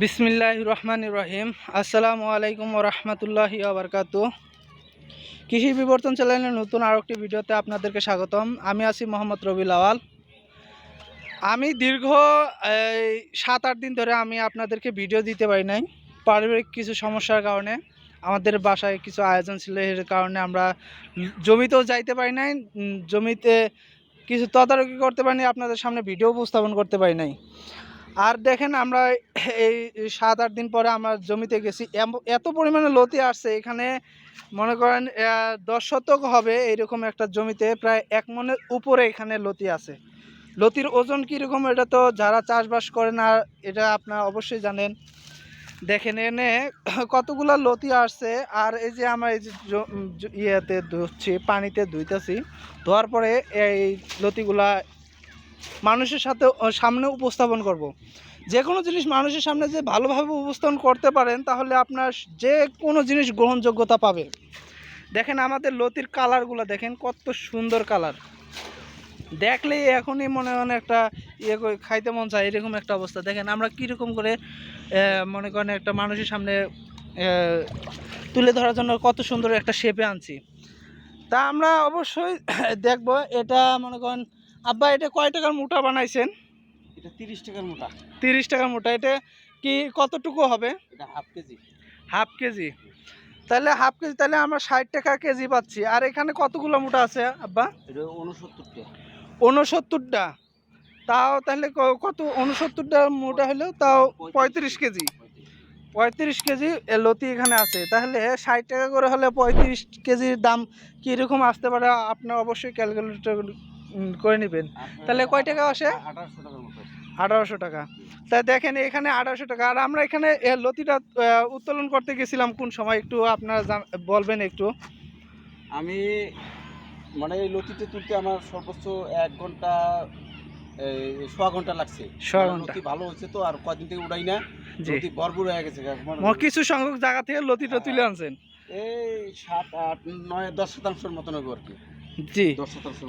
বিসমিল্লাহ রহমান রহিম। আসসালামু আলাইকুম রহমতুল্লাহি আবরকাত কৃষি বিবর্তন চ্যানেলের নতুন আরও একটি ভিডিওতে আপনাদেরকে স্বাগতম। আমি আছি মোহাম্মদ রবি লাওয়াল আমি দীর্ঘ সাত আট দিন ধরে আমি আপনাদেরকে ভিডিও দিতে পারি নাই। পারিবারিক কিছু সমস্যার কারণে আমাদের বাসায় কিছু আয়োজন ছিল, এর কারণে আমরা জমিতেও যাইতে পারি নাই জমিতে কিছু তদারকি করতে পারিনি আপনাদের সামনে ভিডিও উপস্থাপন করতে পারি নাই। আর দেখেন আমরা এই সাত আট দিন পরে আমরা জমিতে গেছি। এত পরিমাণে লতি আসছে, এখানে মনে করেন দশ শতক হবে এইরকম একটা জমিতে, প্রায় এক মনের উপরে এখানে লতি আছে। লতির ওজন কীরকম এটা তো যারা চাষবাস করেন আর এটা আপনারা অবশ্যই জানেন। দেখেন এনে কতগুলো লতি আসছে, আর এই যে আমরা এই যে ইয়েতে ধুচ্ছি পানিতে ধুইতেছি, ধোয়ার পরে এই লতিগুলা মানুষের সাথে সামনে উপস্থাপন করব। যে কোনো জিনিস মানুষের সামনে যে ভালোভাবে উপস্থাপন করতে পারেন, তাহলে আপনার যে কোনো জিনিস গ্রহণযোগ্যতা পাবে। দেখেন আমাদের লতির কালারগুলো দেখেন, কত সুন্দর কালার। দেখলেই এখনই মনে মনে একটা ইয়ে করে খাইতে মন চায়, এরকম একটা অবস্থা। দেখেন আমরা কীরকম করে মনে করেন একটা মানুষের সামনে তুলে ধরার জন্য কত সুন্দর একটা শেপে আনছি। তা আমরা অবশ্যই দেখব, এটা মনে করেন আব্বা এটা কয় টাকার মোটা বানাইছেন? এটা তিরিশ টাকার মোটা। তিরিশ টাকার মোটা এটা কি কতটুকু হবে? এটা হাফ কেজি। Half KG. তাহলে হাফ কেজি তাহলে আমরা ষাট টাকা কেজি পাচ্ছি। আর এখানে কতগুলো মোটা আছে আব্বা? এটা উনসত্তর টাকা উনসত্তরটা তাও তাহলে কত উনসত্তরটা মোটা হলেও তাও পঁয়ত্রিশ কেজি। পঁয়ত্রিশ কেজি লতি এখানে আছে। তাহলে ষাট টাকা করে হলে পঁয়ত্রিশ কেজির দাম কীরকম আসতে পারে? আপনার অবশ্যই ক্যালকুলেটর করে নেবেন। তাহলে কয় টাকা আসে? আঠারোশো টাকা। তাই দেখেন এখানে আঠারোশো টাকা। আর আমরা এখানে লতিটা উত্তোলন করতে গেছিলাম কোন সময়? একটু আপনারা বলবেন একটু। আমি মানে এই লতিতে তুলতে আমার সর্বোচ্চ এক ঘণ্টা সোয়া ঘণ্টা লাগছে। সোয়া মানে ঘণ্টা। ভালো হয়েছে তো আর কদিন থেকে উড়াই না। লতি ভরপুর হয়ে গেছে। কিছু সংখ্যক জায়গা থেকে লতিটা তুলে আনছেন। এই সাত আট নয় দশ শতাংশের মতন হবে আর কি। জি।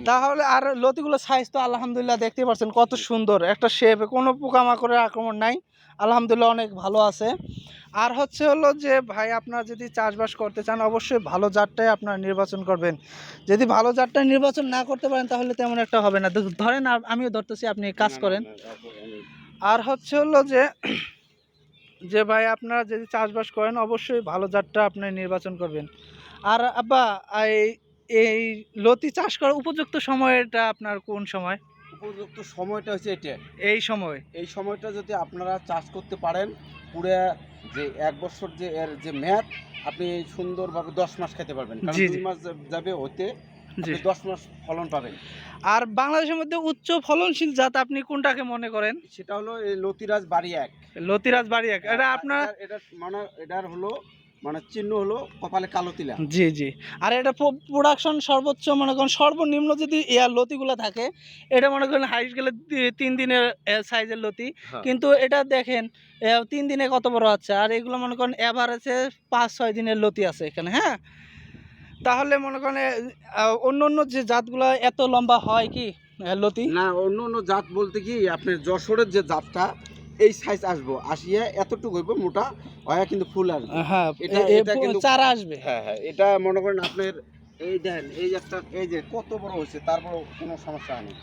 তাহলে আর লতিগুলো সাইজ তো আলহামদুলিল্লাহ দেখতে পাচ্ছেন কত সুন্দর। একটা শেপ কোনো পোকামাকড়ের আক্রমণ নাই। আলহামদুলিল্লাহ অনেক ভালো আছে। আর হচ্ছে হলো যে ভাই আপনারা যদি চাষবাস করতে চান অবশ্যই ভালো জাতটাই আপনারা নির্বাচন করবেন। যদি ভালো জাতটা নির্বাচন না করতে পারেন তাহলে তেমন একটা হবে না। ধরেন আমিও ধরতেছি আপনি কাজ করেন। আর হচ্ছে হলো যে যে ভাই আপনারা যদি চাষবাস করেন অবশ্যই ভালো জাতটা আপনি নির্বাচন করবেন। আর আব্বা এই এই লতি চাষ করার উপযুক্ত সময়টা আপনার কোন সময়? উপযুক্ত সময়টা হচ্ছে এটা এই সময়। এই সময়টা যদি আপনারা চাষ করতে পারেন পুরো যে এক বছর যে এর যে মেয়াদ আপনি সুন্দরভাবে দশ মাস খেতে পারবেন। দুই মাস যাবে হতে দশ মাস ফলন পাবেন। আর বাংলাদেশের মধ্যে উচ্চ ফলনশীল জাত আপনি কোনটাকে মনে করেন? সেটা হলো এই লতিরাজ বাড়ি এক। লতিরাজ বাড়ি এক। এটা আপনার এটার মানে এটার হলো মানে চিহ্ন হলো কপালে কালো তিলা। জি জি। আর এটা প্রোডাকশন সর্বোচ্চ মনে করেন সর্বনিম্ন যদি এয়ার লতিগুলো থাকে এটা মনে করেন হাইস গেলে তিন দিনের সাইজের লতি। হ্যাঁ। কিন্তু এটা দেখেন তিন দিনে কত বড় আছে? আর এগুলো মনে করেন এভারেজে পাঁচ ছয় দিনের লতি আছে এখানে হ্যাঁ? তাহলে মনে করেন অন্য অন্য যে জাতগুলো এত লম্বা হয় কি লতি? না অন্য অন্য জাত বলতে কি আপনার যশোরের যে জাতটা এই সাইজ আসব। আসিয়ে এতটুকু হইব মোটা হয় কিন্তু ফুল আসবে। হ্যাঁ এটা- কিন্তু- চারা আসবে। হ্যাঁ হ্যাঁ এটা মনে করেন আপনার এই দেন এই যে একটা এই যে কত বড় হয়েছে তারপর কোনো সমস্যা নেই।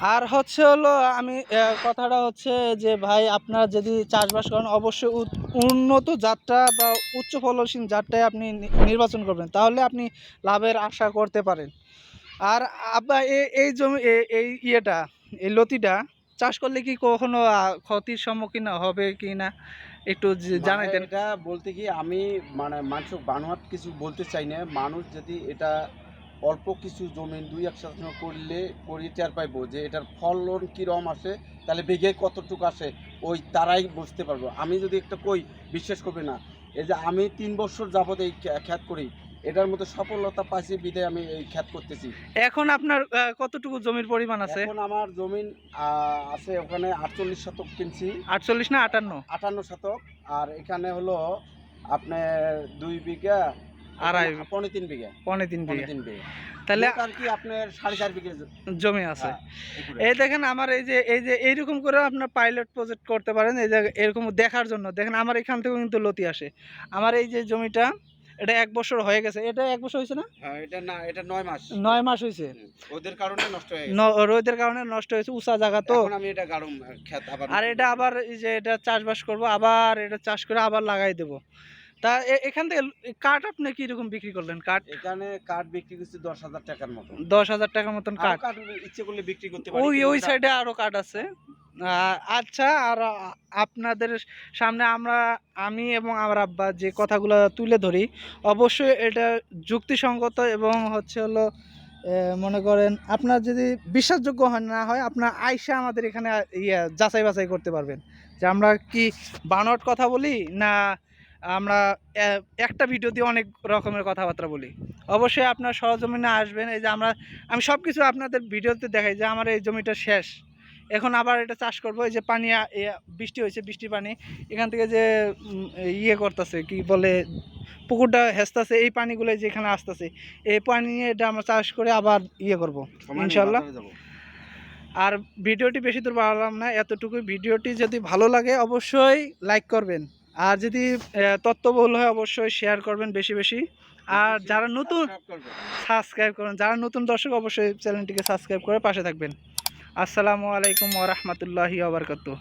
আর হচ্ছে হলো আমি কথাটা হচ্ছে যে ভাই আপনারা যদি চাষবাস করেন অবশ্যই উন্নত জাতটা বা উচ্চ ফলনশীল জাতটাই আপনি নির্বাচন করবেন। তাহলে আপনি লাভের আশা করতে পারেন। আর আব্বা এই জমি এই ইয়েটা এই লতিটা চাষ করলে কি কখনো ক্ষতির সম্মুখীন হবে কি না? একটু জি- জানাইতেন মানে এটা বলতে কি আমি মানে মানুষ বানোয়াট কিছু বলতে চাই না। মানুষ যদি এটা অল্প কিছু জমি দুই এক শতাংশ করলে করি টের পাইবো যে এটার ফলন কীরকম আসে তাহলে বেগে কতটুকু আসে ওই তারাই বুঝতে পারব। আমি যদি একটা কই বিশ্বাস করবে না। এই যে আমি তিন বছর যাবত এই খ্যা- খ্যাত করি এটার মধ্যে সফলতা পাইছি বিদে আমি এই খ্যাত করতেছি। এখন আপনার কতটুকু জমির পরিমাণ আছে? এখন আমার জমিন আছে ওখানে আটচল্লিশ শতক কিনছি। আটচল্লিশ না আটান্ন? আটান্ন শতক আর এখানে হলো আপনার দুই বিঘা আড়াই পনে তিন বিঘা। পনে তিন বিঘা। তিন বিঘা। তাহলে আর কি আপনার সাড়ে চার বিঘে জমি আছে। হ্যাঁ, এই দেখেন আমার এই যে এই যে এইরকম করে আপনার পাইলট প্রজেক্ট করতে পারেন এই যে এরকম দেখার জন্য। দেখেন আমার এখান থেকেও কিন্তু লতি আসে। আমার এই যে জমিটা এটা এক বছর হয়ে গেছে। এটা এক বছর হয়েছে না? হ্যাঁ, এটা না এটা নয় মাস। নয় মাস হয়েছে। ওদের কারণে নষ্ট হয়ে গেছে। রোদের কারণে নষ্ট হয়েছে উঁচা জায়গা তো। এখন আমি এটা গাড়ম খেত আবার আর এটা আবার এই যে এটা চাষবাস করব আবার এটা চাষ করে আবার লাগাই দেব। তা এখান থেকে কাঠ আপনি কি রকম বিক্রি করলেন? কাঠ? এখানে কাঠ বিক্রি করছি দশ হাজার টাকার মতো দশ হাজার টাকার মতন কাঠ। কাঠ ইচ্ছে করলে বিক্রি করতে পারি ওই ওই সাইডে আরও কাঠ আছে। আচ্ছা আর আপনাদের সামনে আমরা আমি এবং আমার আব্বা যে কথাগুলো তুলে ধরি অবশ্যই এটা যুক্তিসঙ্গত এবং হচ্ছে হলো মনে করেন আপনার যদি বিশ্বাসযোগ্য হয় না হয় আপনার আইসা আমাদের এখানে ইয়ে যাচাই বাছাই করতে পারবেন। যে আমরা কি বানট কথা বলি না আমরা একটা ভিডিও দিয়ে অনেক রকমের কথাবার্তা বলি। অবশ্যই আপনার সরজমিনে আসবেন এই যে আমরা আমি সব কিছু আপনাদের ভিডিওতে দেখাই যে আমার এই জমিটা শেষ। এখন আবার এটা চাষ করব এই যে পানি বৃষ্টি হয়েছে বৃষ্টি পানি। এখান থেকে যে ইয়ে করতেছে কি বলে পুকুরটা হেসতেছে এই পানিগুলো যেখানে আসতেছে এই পানি নিয়ে এটা আমরা চাষ করে আবার ইয়ে করব ইনশাল্লাহ। আর ভিডিওটি বেশি দূর বাড়ালাম না এতটুকু ভিডিওটি যদি ভালো লাগে অবশ্যই লাইক করবেন। আর যদি আহ, তথ্যবহুল হয় অবশ্যই শেয়ার করবেন বেশি বেশি। আর যারা নতুন সাবস্ক্রাইব করুন যারা নতুন দর্শক অবশ্যই চ্যানেলটিকে সাবস্ক্রাইব করে পাশে থাকবেন। আসসালামু আলাইকুম ওরহমতুল্লাহি আবরকাতু